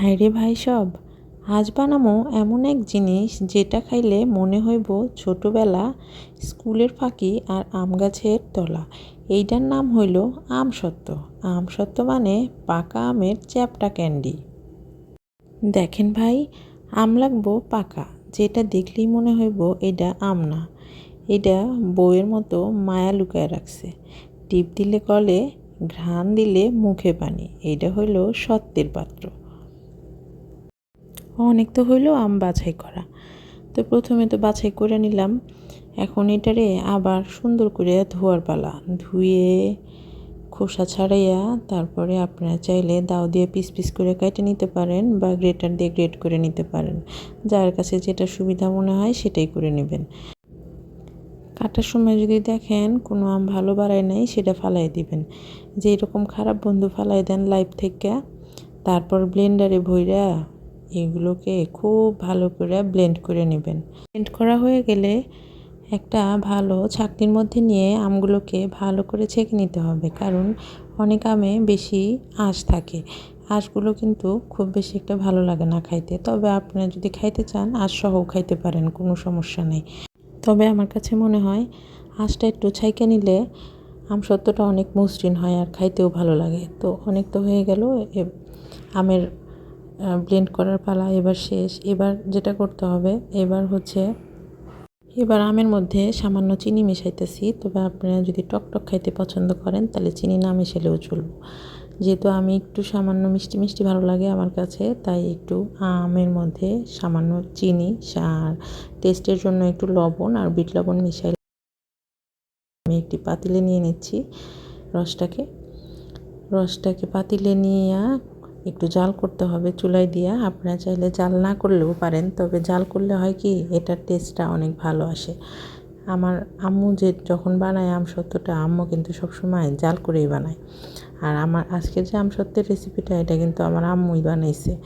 হায় রে ভাই সব। আজ বানামো এমন এক জিনিস যেটা খাইলে মনে হইব ছোটবেলা স্কুলের ফাঁকি আর আম গাছের তলা। এইটার নাম হইল আমসত্ত্ব আমসত্ত্ব মানে পাকা আমের চ্যাপটা ক্যান্ডি। দেখেন ভাই, আম লাগবো পাকা। যেটা দেখলেই মনে হইব এটা আম না। এটা বইয়ের মতো মায়া লুকায় রাখছে। টিপ দিলে কলে, ঘ্রাণ দিলে মুখে পানি। এইটা হইল সত্যের পাত্র। অনেক তো হইল আম বাছাই করা। তো প্রথমে তো বাছাই করে নিলাম। এখন এটারে আবার সুন্দর করে ধোয়ার পালা। ধুয়ে খোসা ছাড়াইয়া তারপরে আপনারা চাইলে দাও দিয়ে পিস পিস করে কেটে নিতে পারেন বা গ্রেটার দিয়ে গ্রেট করে নিতে পারেন। যার কাছে যেটা সুবিধা মনে হয় সেটাই করে নেবেন। কাটার সময় যদি দেখেন কোনো আম ভালো বাড়ায় নাই, সেটা ফালাই দিবেন। যে এরকম খারাপ বন্ধু ফালাই দেন লাইফ থেকে, তারপর ব্লেন্ডারে ভইরা এগুলোকে খুব ভালো করে ব্লেন্ড করে নেবেন। ব্লেন্ড করা হয়ে গেলে একটা ভালো ছাকনির মধ্যে নিয়ে আমগুলোকে ভালো করে ছেঁকে নিতে হবে, কারণ অনেক আমে বেশি আঁশ থাকে। আঁশগুলো কিন্তু খুব বেশি একটা ভালো লাগে না খাইতে। তবে আপনারা যদি খাইতে চান, আঁশ সহও খাইতে পারেন, কোনো সমস্যা নেই। তবে আমার কাছে মনে হয়, আঁশটা একটু ছাইকে নিলে আমসত্ত্বটা অনেক মসৃণ হয় আর খাইতেও ভালো লাগে। তো অনেক তো হয়ে গেল আমের ব্লেন্ড করার পালা এবার শেষ। এবার যেটা করতে হবে, এবার হচ্ছে এবার আমের মধ্যে সামান্য চিনি মেশাইতেছি। তবে আপনারা যদি টক টক খাইতে পছন্দ করেন, তাহলে চিনি না মেশালেও চলবে। যেহেতু আমি একটু সামান্য মিষ্টি মিষ্টি ভালো লাগে আমার কাছে, তাই একটু আমের মধ্যে সামান্য চিনি, আর টেস্টের জন্য একটু লবণ আর বিট লবণ মিশাই আমি একটি পাতিলে নিয়ে নিচ্ছি রসটাকে। রসটাকে পাতিলে নিয়ে একটু জাল করতে হবে চুলায় দিয়া। আপনারা চাইলে জাল না করলেও পারেন, তবে জাল করলে হয় কি, এটার টেস্টটা অনেক ভালো আসে। আমার আম্মু যে যখন বানায় আমসত্ত্বটা আম্মু কিন্তু সবসময় জাল করেই বানায়। আর আমার আজকের যে আমসত্ত্বের রেসিপিটা এটা কিন্তু আমার আম্মুই বানাইছে।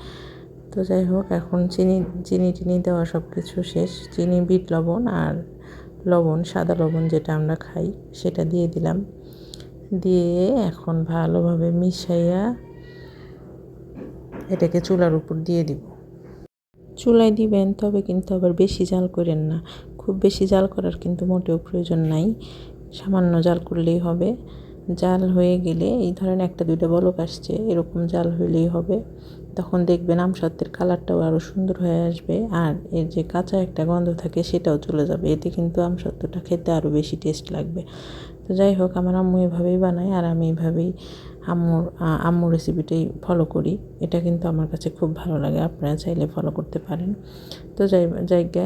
তো যাই হোক, এখন চিনি চিনি টিনি দেওয়া সব কিছু শেষ। চিনি, বিট, লবণ আর লবণ, সাদা লবণ যেটা আমরা খাই, সেটা দিয়ে দিলাম। দিয়ে এখন ভালোভাবে মিশাইয়া এটাকে চুলার উপর দিয়ে দিব। চুলায় দিবেন, তবে কিন্তু আবার বেশি জাল করেন না। খুব বেশি জাল করার কিন্তু মোটেও প্রয়োজন নাই। সামান্য জাল করলেই হবে। জাল হয়ে গেলে এই ধরেন একটা, দুইটা বলক আসছে, এরকম জাল হইলেই হবে। তখন দেখবেন আমসত্ত্বের কালারটাও আরও সুন্দর হয়ে আসবে আর এর যে কাঁচা একটা গন্ধ থাকে সেটাও চলে যাবে। এতে কিন্তু আমসত্ত্বটা খেতে আরও বেশি টেস্ট লাগবে। তো যাই হোক, আমার আম্মু এভাবেই বানায় আর আমি এভাবেই আম্মুর আম্মুর রেসিপিটাই ফলো করি। এটা কিন্তু আমার কাছে খুব ভালো লাগে, আপনারা চাইলে ফলো করতে পারেন। তো যাই জায়গা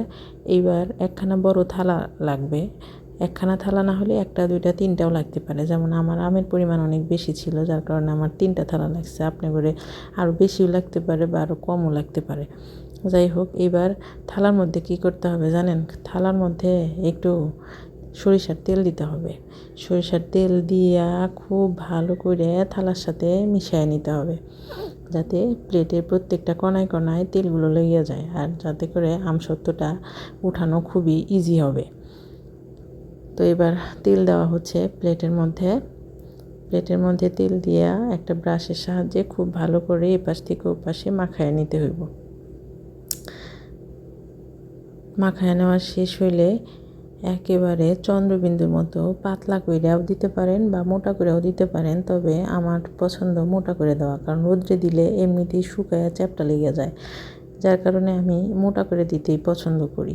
এইবার একখানা বড় থালা লাগবে। একখানা থালা না হলে একটা, দুইটা, তিনটাও লাগতে পারে। যেমন আমার আমের পরিমাণ অনেক বেশি ছিল, যার কারণে আমার তিনটা থালা লাগছে। আপনি করে আরও বেশিও লাগতে পারে বা আরও কমও লাগতে পারে। যাই হোক এবার থালার মধ্যে কি করতে হবে জানেন? থালার মধ্যে একটু সরিষার তেল দিতে হবে। সরিষার তেল দিয়া খুব ভালো করে থালার সাথে মিশিয়ে নিতে হবে। যাতে প্লেটের প্রত্যেকটা কণায় কণায় তেলগুলো লেগে যায় আর যাতে করে আমসত্ত্বটা উঠানো খুবই ইজি হবে। তো এবার তেল দেওয়া হচ্ছে প্লেটের মধ্যে। প্লেটের মধ্যে তেল দিয়া একটা ব্রাশের সাহায্যে খুব ভালো করে এপাশ থেকে ওপাশে মাখায় নিতে হইব। মাখায় নেওয়া শেষ হইলে একেবারে চন্দ্রবিন্দুর মতো পাতলা কইরাও দিতে পারেন বা মোটা করেও দিতে পারেন, তবে আমার পছন্দ মোটা করে দেওয়া। কারণ রোদ্রে দিলে এমনিতেই শুকায়া চ্যাপটা লেগে যায়, যার কারণে আমি মোটা করে দিতেই পছন্দ করি।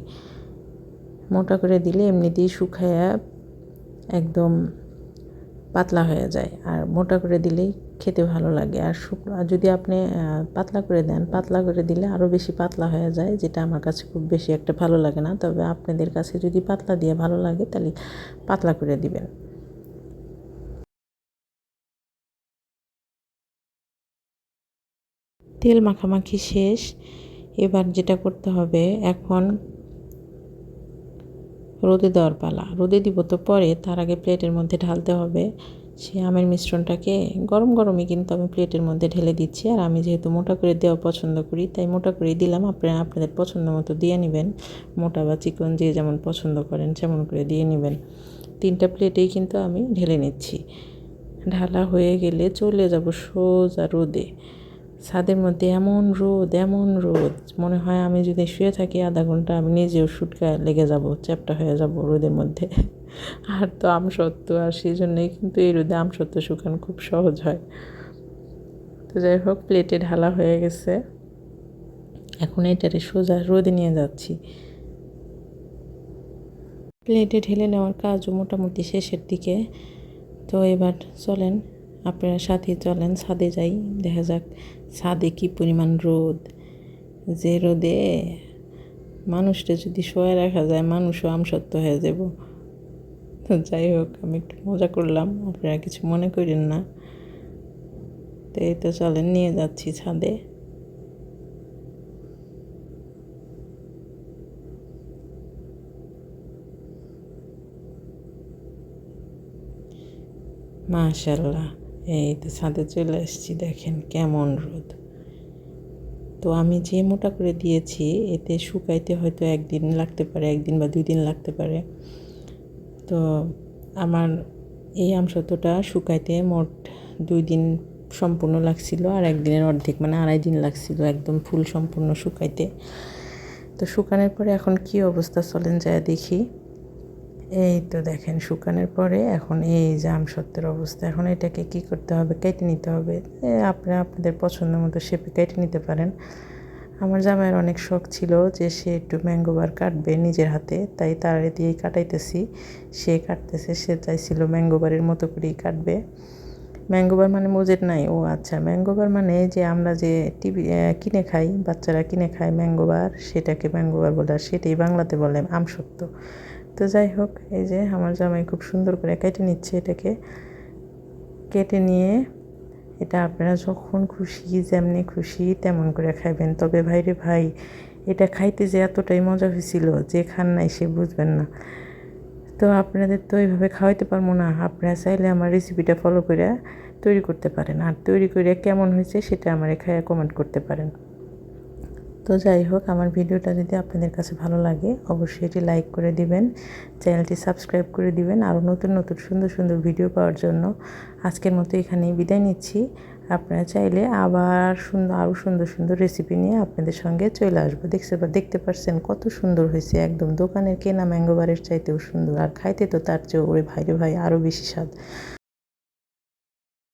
মোটা করে দিলে এমনিতেই শুকায়া একদম পাতলা হয়ে যায় আর মোটা করে দিলেই খেতে ভালো লাগে। আর শুকনো যদি আপনি পাতলা করে দেন, পাতলা করে দিলে আরও বেশি পাতলা হয়ে যায়, যেটা আমার কাছে খুব বেশি একটা ভালো লাগে না। তবে আপনাদের কাছে যদি পাতলা দিয়ে ভালো লাগে, তাহলে পাতলা করে দিবেন। তেল মাখামাখি শেষ। এবার যেটা করতে হবে, এখন রোদে দেওয়ার পালা। রোদে দিব তো পরে, তার আগে প্লেটের মধ্যে ঢালতে হবে। সে আমের মিশ্রণটাকে গরম গরমই কিন্তু আমি প্লেটের মধ্যে ঢেলে দিচ্ছি। আর আমি যেহেতু মোটা করে দেওয়া পছন্দ করি, তাই মোটা করেই দিলাম। আপনারা আপনাদের পছন্দ মতো দিয়ে নেবেন। মোটা বা চিকন যে যেমন পছন্দ করেন, সেমন করে দিয়ে নেবেন। তিনটা প্লেটেই কিন্তু আমি ঢেলে নিচ্ছি। ঢালা হয়ে গেলে চলে যাব সোজা রোদে। ছাদের মধ্যে এমন রোদ এমন রোদ। মনে হয় আমি যদি শুয়ে থাকি আধা ঘণ্টা, আমি নিজেও শুটকায় লেগে যাব, চ্যাপটা হয়ে যাব রোদের মধ্যে। আর তো আমসত্ত্ব আর সেই জন্যই কিন্তু এই রোদে আমসত্ত্ব শুকানো খুব সহজ হয়। তো যাই হোক, প্লেটে ঢালা হয়ে গেছে। এখন এটারে সোজা রোদে নিয়ে যাচ্ছি। প্লেটে ঢেলে নেওয়ার কাজও মোটামুটি শেষের দিকে। তো এবার চলেন, আপনারা সাথে চলেন, ছাদে যাই, দেখা যাক ছাদে কি পরিমাণ রোদ? যে রোদে মানুষটা যদি শোয়া রাখা যায়, মানুষও আমসত্ত্ব হয়ে যাব। তো যাই হোক, আমি একটু মজা করলাম। আপনারা কিছু মনে করেন না। তো এই তো চলেন, নিয়ে যাচ্ছি ছাদে। মাশাল্লাহ এই তো ছাদে চলে এসেছি দেখেন কেমন রোদ। তো আমি যে মোটা করে দিয়েছি, এতে শুকাইতে হয়তো একদিন লাগতে পারে, একদিন বা দুই দিন লাগতে পারে। তো আমার এই আমসত্বটা শুকাইতে মোট দুই দিন সম্পূর্ণ লাগছিল, আর একদিনের অর্ধেক মানে আড়াই দিন লাগছিল একদম ফুল সম্পূর্ণ শুকাইতে। তো শুকানোর পরে এখন কি অবস্থা চলেন যায় দেখি। এই তো দেখেন, শুকানোর পরে এখন এই যে আমসত্ত্বের অবস্থা, এখন এটাকে কি করতে হবে? কেটে নিতে হবে। আপনারা আপনাদের পছন্দ মতো শেপে কেটে নিতে পারেন। আমার জামাইয়ের অনেক শখ ছিল যে সে একটু ম্যাঙ্গোবার কাটবে নিজের হাতে, তাই তার দিয়েই কাটাইতেছি। সে কাটতেছে, সে চাইছিল ম্যাঙ্গোবারের মতো করেই কাটবে। ম্যাঙ্গোবার মানে মোজের নাই। ও আচ্ছা ম্যাঙ্গোবার মানে যে আমরা যে টিভি কিনে খাই, বাচ্চারা কিনে খায় ম্যাঙ্গোবার সেটাকে ম্যাঙ্গোবার বলে, আর সেটাই বাংলাতে বলে আমসত্ত্ব। তো যাই হোক, এই যে আমার জামাই খুব সুন্দর করে কেটে নিচ্ছে এটাকে। কেটে নিয়ে এটা আপনারা যখন খুশি, যেমনি খুশি তেমন করে খাইবেন। তবে ভাই রে ভাই, এটা খাইতে যে এতটাই মজা হয়েছিল যে খান নাই সে বুঝবেন না। তো আপনাদের তো এইভাবে খাওয়াইতে পারব না। আপনারা চাইলে আমার রেসিপিটা ফলো করে তৈরি করতে পারেন। আর তৈরি করে কেমন হয়েছে সেটা আমার এখানে কমেন্ট করতে পারেন। তো যাই হোক, আমার ভিডিওটা যদি আপনাদের কাছে ভালো লাগে, অবশ্যই এটি লাইক করে দিবেন, চ্যানেলটি সাবস্ক্রাইব করে দিবেন, আরও নতুন নতুন, সুন্দর সুন্দর ভিডিও পাওয়ার জন্য। আজকের মতো এখানেই বিদায় নিচ্ছি। আপনারা চাইলে আবার সুন্দর আরও সুন্দর সুন্দর রেসিপি নিয়ে আপনাদের সঙ্গে চলে আসব। দেখতে দেখতে পাচ্ছেন কত সুন্দর হয়েছে। একদম দোকানের কেনা ম্যাঙ্গোবারের চাইতেও সুন্দর। আর খাইতে তো তার চেয়েও, ওরে ভাইরে ভাই, আরও বেশি স্বাদ।